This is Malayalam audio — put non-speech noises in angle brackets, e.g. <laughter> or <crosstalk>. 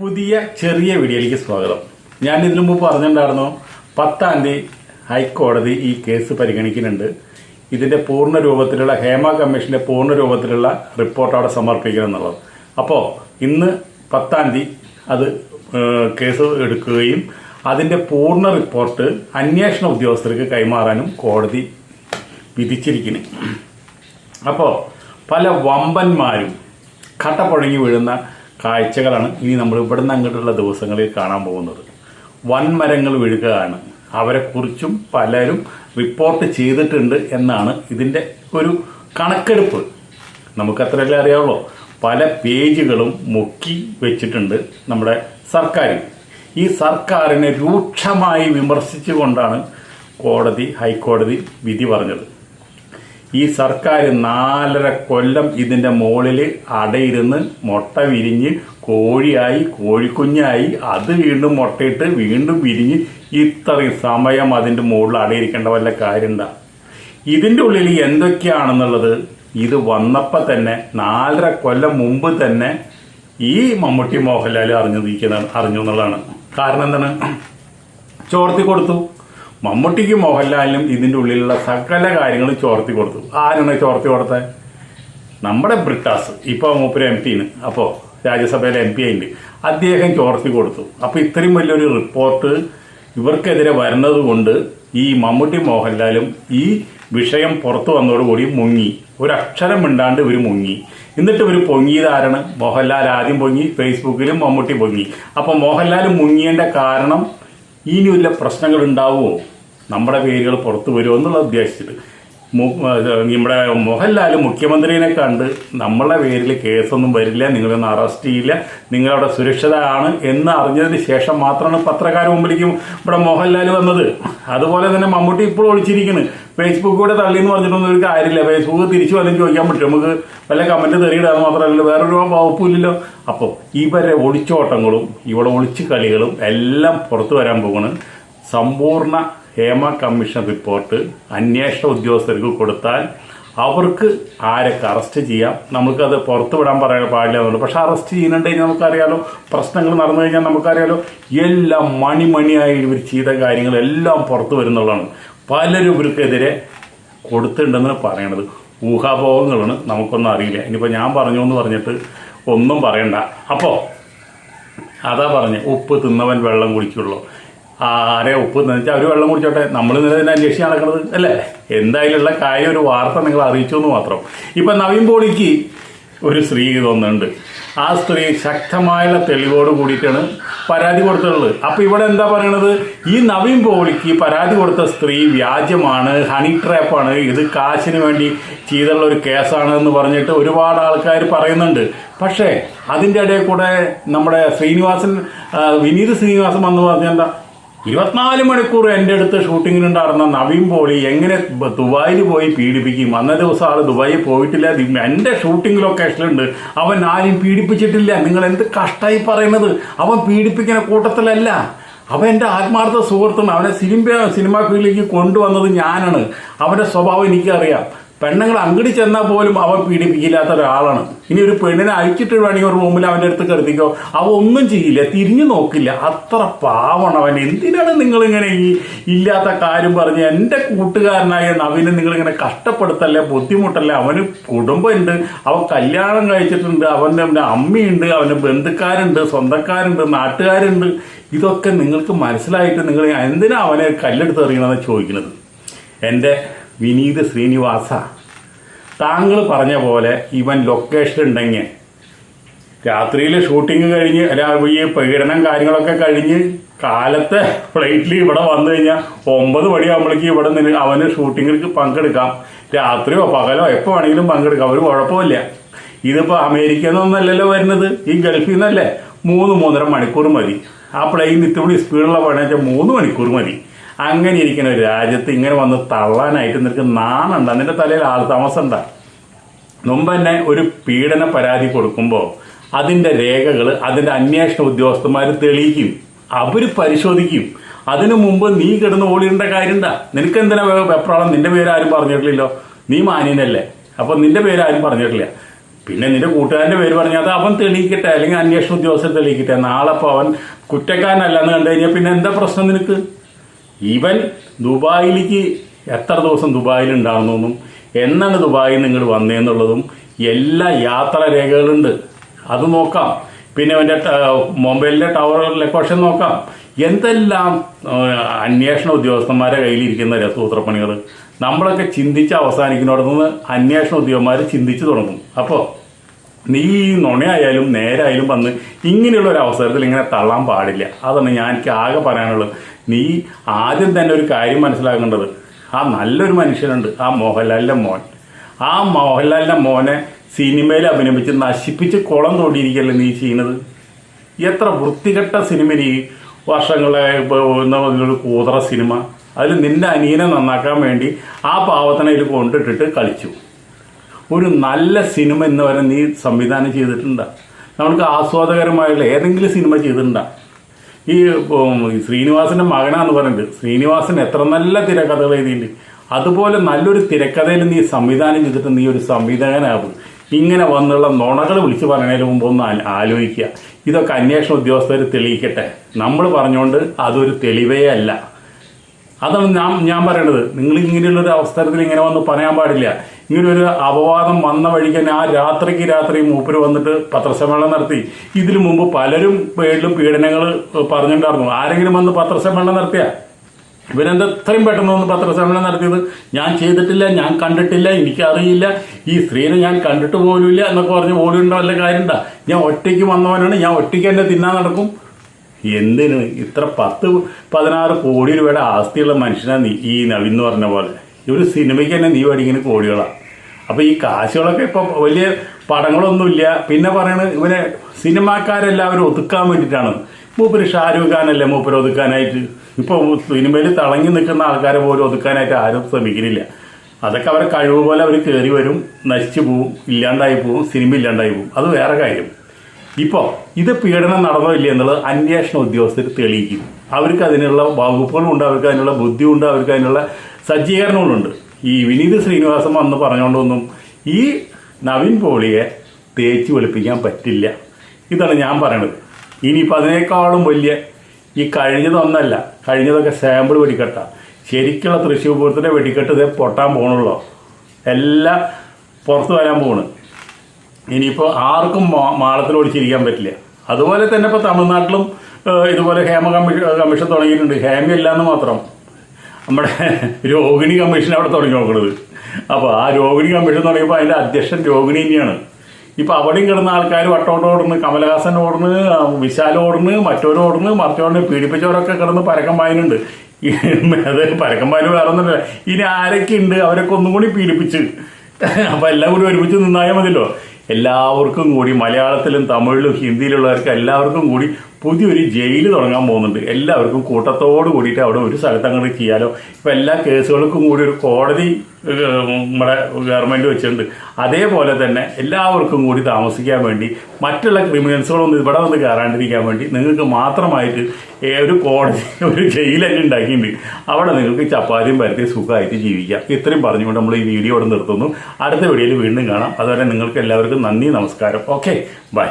പുതിയ ചെറിയ വീഡിയോയിലേക്ക് സ്വാഗതം. ഞാൻ ഇതിനു മുമ്പ് പറഞ്ഞിട്ടുണ്ടായിരുന്നു പത്താം തീയതി ഹൈക്കോടതി ഈ കേസ് പരിഗണിക്കുന്നുണ്ട്. ഇതിന്റെ പൂർണ രൂപത്തിലുള്ള ഹേമ കമ്മീഷന്റെ പൂർണ രൂപത്തിലുള്ള റിപ്പോർട്ട് അവിടെ സമർപ്പിക്കണം എന്നുള്ളത്. അപ്പോൾ ഇന്ന് പത്താം തീയതി അത് കേസ് എടുക്കുകയും അതിന്റെ പൂർണ റിപ്പോർട്ട് അന്വേഷണ ഉദ്യോഗസ്ഥർക്ക് കൈമാറാനും കോടതി വിധിച്ചിരിക്കുന്നു. അപ്പോൾ പല വമ്പന്മാരും കട്ടപ്പുഴങ്ങി വീഴുന്ന കാഴ്ചകളാണ് ഇനി നമ്മൾ ഇവിടുന്ന് അങ്ങോട്ടുള്ള ദിവസങ്ങളിൽ കാണാൻ പോകുന്നത്. വൻമരങ്ങൾ വീഴുകയാണ്. അവരെക്കുറിച്ചും പലരും റിപ്പോർട്ട് ചെയ്തിട്ടുണ്ട് എന്നാണ് ഇതിന്റെ ഒരു കണക്കെടുപ്പ്. നമുക്കത്രയല്ലേ അറിയാവുള്ളൂ. പല പേജുകളും മുക്കി വെച്ചിട്ടുണ്ട് നമ്മുടെ സർക്കാർ ഈ സർക്കാരിനെ രൂക്ഷമായി വിമർശിച്ചുകൊണ്ടാണ് കോടതി ഹൈക്കോടതി വിധി പറഞ്ഞത്. ഈ സർക്കാർ നാലര കൊല്ലം ഇതിന്റെ മുകളിൽ അടയിരുന്ന് മുട്ട വിരിഞ്ഞ് കോഴിയായി കോഴിക്കുഞ്ഞായി അത് വീണ്ടും മുട്ടയിട്ട് വീണ്ടും വിരിഞ്ഞ് ഇത്രയും സമയം അതിന്റെ മുകളിൽ അടയിരിക്കേണ്ട വല്ല കാര്യണ്ട ഇതിന്റെ ഉള്ളിൽ എന്തൊക്കെയാണെന്നുള്ളത് ഇത് വന്നപ്പോൾ തന്നെ നാലര കൊല്ലം മുമ്പ് തന്നെ ഈ മമ്മൂട്ടി മോഹൻലാൽ അറിഞ്ഞിരിക്കുന്ന അറിഞ്ഞു എന്നുള്ളതാണ്. കാരണം എന്താണ്? ചോർത്തി കൊടുത്തു. മമ്മൂട്ടിക്കും മോഹൻലാലിനും ഇതിന്റെ ഉള്ളിലുള്ള സകല കാര്യങ്ങളും ചോർത്തി കൊടുത്തു. ആരാണ് ചോർത്തി കൊടുത്തത് നമ്മുടെ ബ്രിട്ടാസ്. ഇപ്പോൾ മൂപ്പര് എം പിന്ന് അപ്പോൾ രാജ്യസഭയിലെ എം പി ആയിട്ട് അദ്ദേഹം ചോർത്തി കൊടുത്തു. അപ്പോൾ ഇത്രയും വലിയൊരു റിപ്പോർട്ട് ഇവർക്കെതിരെ വരുന്നത് കൊണ്ട് ഈ മമ്മൂട്ടി മോഹൻലാലും ഈ വിഷയം പുറത്തു വന്നതോടുകൂടി മുങ്ങി. ഒരക്ഷരം മിണ്ടാണ്ട് ഇവർ മുങ്ങി. എന്നിട്ട് ഇവർ പൊങ്ങിയത് ആരാണ്? മോഹൻലാൽ ആദ്യം പൊങ്ങി ഫേസ്ബുക്കിലും മമ്മൂട്ടി പൊങ്ങി. അപ്പോൾ മോഹൻലാൽ മുങ്ങിയതിന്റെ കാരണം ഇനി വല്ല പ്രശ്നങ്ങൾ ഉണ്ടാവുമോ നമ്മുടെ പേരുകൾ പുറത്തു വരുമോ എന്നുള്ള ഉദ്ദേശിച്ചിട്ട് നമ്മുടെ മോഹൻലാൽ മുഖ്യമന്ത്രിനെ കണ്ട് നമ്മളെ പേരിൽ കേസൊന്നും വരില്ല നിങ്ങളൊന്നും അറസ്റ്റ് ചെയ്യില്ല നിങ്ങളവിടെ സുരക്ഷിതമാണ് എന്ന് അറിഞ്ഞതിന് ശേഷം മാത്രമാണ് പത്രക്കാർ മുമ്പിലേക്ക് ഇവിടെ മോഹൻലാൽ വന്നത്. അതുപോലെ തന്നെ മമ്മൂട്ടി ഇപ്പോൾ ഒളിച്ചിരിക്കുന്നു. ഫേസ്ബുക്കിലൂടെ തള്ളി എന്ന് പറഞ്ഞിട്ടൊന്നും ഒരു കാര്യമില്ല. ഫേസ്ബുക്ക് തിരിച്ചു വല്ലതും ചോദിക്കാൻ പറ്റും. നമുക്ക് വല്ല കമന്റ് തെറിയിടാന്ന് മാത്രമല്ല വേറൊരു വകുപ്പില്ലല്ലോ. അപ്പോൾ ഇവരെ ഒളിച്ചോട്ടങ്ങളും ഇവിടെ ഒളിച്ച് കളികളും എല്ലാം പുറത്തു വരാൻ പോകുന്നു സമ്പൂർണ ഹേമ കമ്മീഷൻ റിപ്പോർട്ട് അന്വേഷണ ഉദ്യോഗസ്ഥർക്ക് കൊടുത്താൽ അവർക്ക് ആരൊക്കെ അറസ്റ്റ് ചെയ്യാം. നമുക്കത് പുറത്തു വിടാൻ പറയാൻ പാടില്ല എന്നുള്ളൂ. പക്ഷേ അറസ്റ്റ് ചെയ്യുന്നുണ്ടെങ്കിൽ നമുക്കറിയാലോ. പ്രശ്നങ്ങൾ നടന്നു കഴിഞ്ഞാൽ നമുക്കറിയാലോ. എല്ലാം മണിമണിയായി ഇവർ ചെയ്ത കാര്യങ്ങളെല്ലാം പുറത്തു വരുന്നുള്ളതാണ്. പലരും ഇവർക്കെതിരെ കൊടുത്തിട്ടുണ്ടെന്ന് പറയണത്. ഊഹാഭോഗങ്ങളാണ് നമുക്കൊന്നും അറിയില്ല. ഇനിയിപ്പോൾ ഞാൻ പറഞ്ഞു എന്ന് പറഞ്ഞിട്ട് ഒന്നും പറയണ്ട. അപ്പോൾ അതാ പറഞ്ഞ് ഉപ്പ് തിന്നവൻ വെള്ളം കുടിക്കുള്ളൂ. ആരെ ഉപ്പ് തിന്നിട്ട് അവർ വെള്ളം കുടിച്ചോട്ടെ. നമ്മൾ ഇതിനെ അന്വേഷിച്ച് നടക്കുന്നത് അല്ലേ? എന്തായാലും ഉള്ള കാര്യം ഒരു വാർത്ത നിങ്ങൾ അറിയിച്ചു എന്ന് മാത്രം. ഇപ്പം നവീൻ പോളിക്ക് ഒരു സ്ത്രീ തോന്നുന്നുണ്ട് ആ സ്ത്രീ ശക്തമായ തെളിവോട് കൂടിയിട്ടാണ് പരാതി കൊടുത്തിട്ടുള്ളത്. അപ്പോൾ ഇവിടെ എന്താ പറയണത്? ഈ നവീൻ പോളിക്ക് പരാതി കൊടുത്ത സ്ത്രീ വ്യാജമാണ് ഹണി ട്രാപ്പാണ് ഇത് കാശിന് വേണ്ടി ചെയ്തുള്ള ഒരു കേസാണ് എന്ന് പറഞ്ഞിട്ട് ഒരുപാട് ആൾക്കാർ പറയുന്നുണ്ട്. പക്ഷേ അതിന്റെ ഇടയിൽ കൂടെ നമ്മുടെ ശ്രീനിവാസൻ വിനീത് ശ്രീനിവാസൻ വന്ന് പറഞ്ഞെന്താ? ഇരുപത്തിനാല് മണിക്കൂർ എന്റെ അടുത്ത് ഷൂട്ടിങ്ങിനുണ്ടായിരുന്ന നവീൻ പോളി എങ്ങനെ ദുബായിൽ പോയി പീഡിപ്പിക്കും? അന്നേ ദിവസം ആൾ ദുബായിൽ പോയിട്ടില്ല. എന്റെ ഷൂട്ടിംഗ് ലൊക്കേഷനിലുണ്ട് അവൻ ആരും പീഡിപ്പിച്ചിട്ടില്ല. നിങ്ങൾ എന്ത് കഷ്ടായി പറയുന്നത്? അവൻ പീഡിപ്പിക്കുന്ന കൂട്ടത്തിലല്ല. അവൻ എന്റെ ആത്മാർത്ഥ സുഹൃത്താണ് അവനെ സിനിമ സിനിമാ ഫീൽഡിലേക്ക് കൊണ്ടുവന്നത് ഞാനാണ്. അവന്റെ സ്വഭാവം എനിക്കറിയാം. പെണ്ണുങ്ങൾ അങ്ങടി ചെന്നാൽ പോലും അവൻ പീഡിപ്പിക്കില്ലാത്ത ഒരാളാണ്. ഇനി ഒരു പെണ്ണിനെ അയച്ചിട്ട് വേണമെങ്കിൽ ഒരു റൂമിൽ അവന്റെ അടുത്ത് കരുതിക്കോ അവ ഒന്നും ചെയ്യില്ല തിരിഞ്ഞു നോക്കില്ല. അത്ര പാവണം അവൻ. എന്തിനാണ് നിങ്ങളിങ്ങനെ ഈ ഇല്ലാത്ത കാര്യം പറഞ്ഞ് എന്റെ കൂട്ടുകാരനായ നവീനെ നിങ്ങളിങ്ങനെ കഷ്ടപ്പെടുത്തല്ലേ ബുദ്ധിമുട്ടല്ലേ? അവന് കുടുംബമുണ്ട് അവൻ കല്യാണം കഴിച്ചിട്ടുണ്ട് അവന്റെ അവന്റെ അമ്മയുണ്ട് അവന്റെ ബന്ധുക്കാരുണ്ട് സ്വന്തക്കാരുണ്ട് നാട്ടുകാരുണ്ട്. ഇതൊക്കെ നിങ്ങൾക്ക് മനസ്സിലായിട്ട് നിങ്ങൾ എന്തിനാണ് അവനെ കല്ലെടുത്ത് എറിയണമെന്ന് ചോദിക്കുന്നത്? എന്റെ വിനീത് ശ്രീനിവാസ. താങ്കൾ പറഞ്ഞ പോലെ ഇവൻ ലൊക്കേഷൻ ഉണ്ടെങ്കിൽ രാത്രിയിൽ ഷൂട്ടിങ് കഴിഞ്ഞ് ഈ പീഡനം കാര്യങ്ങളൊക്കെ കഴിഞ്ഞ് കാലത്തെ ഫ്ലൈറ്റിൽ ഇവിടെ വന്നു കഴിഞ്ഞാൽ ഒമ്പത് മണിയാകുമ്പോഴേക്ക് ഇവിടെ നിന്ന് അവന് ഷൂട്ടിങ്ങിൽ പങ്കെടുക്കാം. രാത്രിയോ പകലോ എപ്പോൾ വേണമെങ്കിലും പങ്കെടുക്കാം. ഒരു കുഴപ്പമില്ല ഇതിപ്പോൾ അമേരിക്കയിൽ നിന്നല്ലല്ലോ വരുന്നത്. ഈ ഗൾഫിൽ നിന്നല്ലേ? മൂന്ന് മൂന്നര മണിക്കൂർ മതി. ആ പ്ലെയിൻ ഇത്തിരി സ്പീഡുള്ള പണിയാച്ചാൽ മൂന്ന് മണിക്കൂർ മതി. അങ്ങനെ ഇരിക്കുന്ന രാജ്യത്ത് ഇങ്ങനെ വന്ന് തള്ളാനായിട്ട് നിനക്ക് നാണുണ്ട? നിന്റെ തലയിൽ ആൾ താമസം ഉണ്ടാ മുമ്പ് തന്നെ ഒരു പീഡന പരാതി കൊടുക്കുമ്പോൾ അതിന്റെ രേഖകൾ അതിന്റെ അന്വേഷണ ഉദ്യോഗസ്ഥന്മാർ തെളിയിക്കും. അവർ പരിശോധിക്കും. അതിനു മുമ്പ് നീ കിടന്ന് ഓടിയിടേണ്ട കാര്യണ്ട നിനക്ക് എന്തിനാ വെപ്രാളം? നിന്റെ പേര് ആരും പറഞ്ഞിട്ടില്ലല്ലോ. നീ മാന്യനല്ലേ? അപ്പം നിന്റെ പേര് ആരും പറഞ്ഞിട്ടില്ല. പിന്നെ നിന്റെ കൂട്ടുകാരന്റെ പേര് പറഞ്ഞാൽ അവൻ തെളിയിക്കട്ടെ അല്ലെങ്കിൽ അന്വേഷണ ഉദ്യോഗസ്ഥൻ തെളിയിക്കട്ടെ. നാളെ അപ്പോൾ അവൻ കുറ്റക്കാരനല്ലെന്ന് കണ്ടു കഴിഞ്ഞാൽ പിന്നെ എന്താ പ്രശ്നം നിനക്ക്? ഇവൻ ദുബായിലേക്ക് എത്ര ദിവസം ദുബായിൽ ഉണ്ടാകുന്നതെന്നും എന്നാണ് ദുബായിൽ നിങ്ങൾ വന്നതെന്നുള്ളതും എല്ലാ യാത്രാ രേഖകളുണ്ട് അത് നോക്കാം. പിന്നെ അവന്റെ മൊബൈലിന്റെ ടവർ ലൊക്കേഷൻ നോക്കാം. എന്തെല്ലാം അന്വേഷണ ഉദ്യോഗസ്ഥന്മാരെ കയ്യിലിരിക്കുന്ന രസൂത്രപ്പണികൾ നമ്മളൊക്കെ ചിന്തിച്ച് അവസാനിക്കുന്നിടത്തുനിന്ന് അന്വേഷണ ഉദ്യോഗന്മാർ ചിന്തിച്ച് തുടങ്ങും. അപ്പോൾ നീ നുണയായാലും നേരായാലും വന്ന് ഇങ്ങനെയുള്ള ഒരു അവസരത്തിൽ ഇങ്ങനെ തള്ളാൻ പാടില്ല. അതാണ് ഞാൻ എനിക്ക് ആകെ പറയാനുള്ളത്. നീ ആദ്യം തന്നെ ഒരു കാര്യം മനസ്സിലാക്കേണ്ടത്. ആ നല്ലൊരു മനുഷ്യനുണ്ട് ആ മോഹൻലാലിന്റെ മോൻ. ആ മോഹൻലാലിന്റെ മോനെ സിനിമയിൽ അഭിനയിച്ച് നശിപ്പിച്ച് കുളം തോണ്ടിയിരിക്കല്ലേ നീ ചെയ്യുന്നത്? എത്ര വൃത്തികെട്ട സിനിമ നീ വർഷങ്ങളെ ഒരു കൂതറ സിനിമ. അതിൽ നിന്റെ അനിയനെ നന്നാക്കാൻ വേണ്ടി ആ പാവത്തിനെ ഇതിൽ കൊണ്ടിട്ടിട്ട് കളിച്ചു. ഒരു നല്ല സിനിമ ഇന്ന് വരെ നീ സംവിധാനം ചെയ്തിട്ടുണ്ടോ. നമുക്ക് ആസ്വാദകരമായുള്ള ഏതെങ്കിലും സിനിമ ചെയ്തിട്ടുണ്ടോ. ഈ ശ്രീനിവാസന്റെ മകനാന്ന് പറഞ്ഞിട്ട് ശ്രീനിവാസൻ എത്ര നല്ല തിരക്കഥകൾ എഴുതിയിട്ടുണ്ട്. അതുപോലെ നല്ലൊരു തിരക്കഥയിൽ നീ സംവിധാനം ചെയ്തിട്ട് നീ ഒരു സംവിധായകനാകും ഇങ്ങനെ വന്നുള്ള നുണകൾ വിളിച്ചു പറയുന്നതിന് മുമ്പ് ഒന്ന് ആലോചിക്കുക. ഇതൊക്കെ അന്വേഷണ ഉദ്യോഗസ്ഥർ തെളിയിക്കട്ടെ. നമ്മൾ പറഞ്ഞുകൊണ്ട് അതൊരു തെളിവേ അല്ല. അതാണ് ഞാൻ ഞാൻ പറയേണ്ടത് നിങ്ങൾ ഇങ്ങനെയുള്ളൊരു അവസരത്തിൽ ഇങ്ങനെ വന്ന് പറയാൻ പാടില്ല. ഇങ്ങനെ ഒരു അപവാദം വന്ന വഴിക്ക് തന്നെ ആ രാത്രിക്ക് രാത്രി മൂപ്പര് വന്നിട്ട് പത്രസമ്മേളനം നടത്തി. ഇതിനു മുമ്പ് പലരും പേരിലും പീഡനങ്ങൾ പറഞ്ഞിട്ടുണ്ടായിരുന്നു. ആരെങ്കിലും വന്ന് പത്രസമ്മേളനം നടത്തിയ? ഇവരെന്താ ഇത്രയും പെട്ടെന്ന് വന്ന് പത്രസമ്മേളനം നടത്തിയത്? ഞാൻ ചെയ്തിട്ടില്ല ഞാൻ കണ്ടിട്ടില്ല എനിക്കറിയില്ല. ഈ സ്ത്രീനെ ഞാൻ കണ്ടിട്ട് പോലുമില്ല എന്നൊക്കെ പറഞ്ഞ് ഓടിയുണ്ടോ വല്ല കാര്യമുണ്ടോ? ഞാൻ ഒറ്റയ്ക്ക് വന്നവനാണ് ഞാൻ ഒറ്റയ്ക്ക് എന്നെ തിന്നാൻ നടക്കും. എന്തിന്? ഇത്ര പത്ത് പതിനാറ് കോടി രൂപയുടെ ആസ്തിയുള്ള മനുഷ്യനാണ് നീ ഈ നവീൻ എന്ന് പറഞ്ഞ പോലെ. ഒരു സിനിമയ്ക്ക് തന്നെ നീ മേടിക്കുന്ന കോടികളാണ് അപ്പോൾ ഈ കാശുകളൊക്കെ ഇപ്പം വലിയ പടങ്ങളൊന്നുമില്ല. പിന്നെ പറയണ ഇവരെ സിനിമാക്കാരെല്ലാവരും ഒതുക്കാൻ വേണ്ടിയിട്ടാണ്. മൂപ്പര് ഷാരൂഖ് ഖാനല്ലേ മൂപ്പര് ഒതുക്കാനായിട്ട്? ഇപ്പോൾ സിനിമയിൽ തിളങ്ങി നിൽക്കുന്ന ആൾക്കാരെ പോലും ഒതുക്കാനായിട്ട് ആരും ശ്രമിക്കുന്നില്ല അതൊക്കെ അവരെ കഴിവ് പോലെ അവർ കയറി വരും നശിച്ചു പോവും ഇല്ലാണ്ടായി പോവും സിനിമ ഇല്ലാണ്ടായി പോവും. അത് വേറെ കാര്യം. ഇപ്പോൾ ഇത് പീഡനം നടന്നോ ഇല്ല എന്നുള്ളത് അന്വേഷണ ഉദ്യോഗസ്ഥർ തെളിയിക്കും. അവർക്ക് അതിനുള്ള വകുപ്പുകളുണ്ട് അവർക്ക് അതിനുള്ള ബുദ്ധിയുണ്ട് അവർക്ക് അതിനുള്ള സജ്ജീകരണങ്ങളുണ്ട് ഈ വിനീത് ശ്രീനിവാസൻ വന്ന് പറഞ്ഞുകൊണ്ടൊന്നും ഈ നവീൻ പോളിയെ തേച്ച് വെളുപ്പിക്കാൻ പറ്റില്ല. ഇതാണ് ഞാൻ പറയണത്. ഇനിയിപ്പോൾ അതിനേക്കാളും വലിയ ഈ കഴിഞ്ഞതൊന്നല്ല കഴിഞ്ഞതൊക്കെ സാമ്പിൾ വെടിക്കെട്ട. ശരിക്കുള്ള തൃശ്ശൂർ പൂരത്തിന്റെ വെടിക്കെട്ട് ഇതേ പൊട്ടാൻ പോകണുള്ളൂ എല്ലാം പുറത്ത് വരാൻ പോണ്. ഇനിയിപ്പോൾ ആർക്കും മാളത്തിൽ ഒളിച്ചിരിക്കാൻ പറ്റില്ല. അതുപോലെ തന്നെ ഇപ്പോൾ തമിഴ്നാട്ടിലും ഇതുപോലെ ഹേമ കമ്മീഷൻ കമ്മീഷൻ തുടങ്ങിയിട്ടുണ്ട്. ഹേമയില്ലാന്ന് മാത്രം. നമ്മുടെ രോഹിണി കമ്മീഷൻ അവിടെ തുടങ്ങി നോക്കുന്നത് അപ്പോൾ ആ രോഹിണി കമ്മീഷൻ തുടങ്ങിയപ്പോൾ അതിന്റെ അധ്യക്ഷൻ രോഹിണി തന്നെയാണ്. ഇപ്പൊ അവിടെയും കിടന്ന ആൾക്കാർ വട്ടോട്ട് ഓടുന്നു കമലഹാസൻ ഓടുന്നു വിശാൽ ഓടുന്നു മറ്റോരും ഓടുന്നു മറിച്ചോടുന്നു പീഡിപ്പിച്ചവരൊക്കെ കിടന്ന് പരക്കം വായനുണ്ട് അത് പരക്കം വായന വേറെ ഒന്നുമില്ല. ഇനി ആരൊക്കെ ഉണ്ട് അവരൊക്കെ ഒന്നും കൂടി പീഡിപ്പിച്ച്. അപ്പൊ എല്ലാം കൂടി ഒരുമിച്ച് നിന്നായാൽ മതിയല്ലോ. എല്ലാവർക്കും കൂടി മലയാളത്തിലും തമിഴിലും ഹിന്ദിയിലുള്ളവർക്ക് എല്ലാവർക്കും കൂടി പുതിയൊരു ജയിൽ തുടങ്ങാൻ പോകുന്നുണ്ട്. എല്ലാവർക്കും കൂട്ടത്തോട് കൂടിയിട്ട് അവിടെ ഒരു സ്ഥലത്ത് അങ്ങോട്ട് ചെയ്യാലോ ഇപ്പം എല്ലാ കേസുകൾക്കും കൂടി ഒരു കോടതി നമ്മുടെ ഗവൺമെന്റ് വെച്ചിട്ടുണ്ട്. അതേപോലെ തന്നെ എല്ലാവർക്കും കൂടി താമസിക്കാൻ വേണ്ടി മറ്റുള്ള ക്രിമിനൽസുകളൊന്നും ഇവിടെ വന്ന് കയറാണ്ടിരിക്കാൻ വേണ്ടി നിങ്ങൾക്ക് മാത്രമായിട്ട് ഒരു കോടതി <laughs> ഒരു ജയിലൊക്കെ ഉണ്ടാക്കിയിട്ടുണ്ട്. അവിടെ നിങ്ങൾക്ക് ചപ്പാത്തിയും പരത്തി സുഖമായിട്ട് ജീവിക്കാം. ഇത്രയും പറഞ്ഞുകൊണ്ട് നമ്മൾ ഈ വീഡിയോ ഇവിടെ നിർത്തുന്നു. അടുത്ത വീഡിയോയിൽ വീണ്ടും കാണാം. അതുവരെ നിങ്ങൾക്ക് എല്ലാവർക്കും നന്ദി നമസ്കാരം. Okay bye.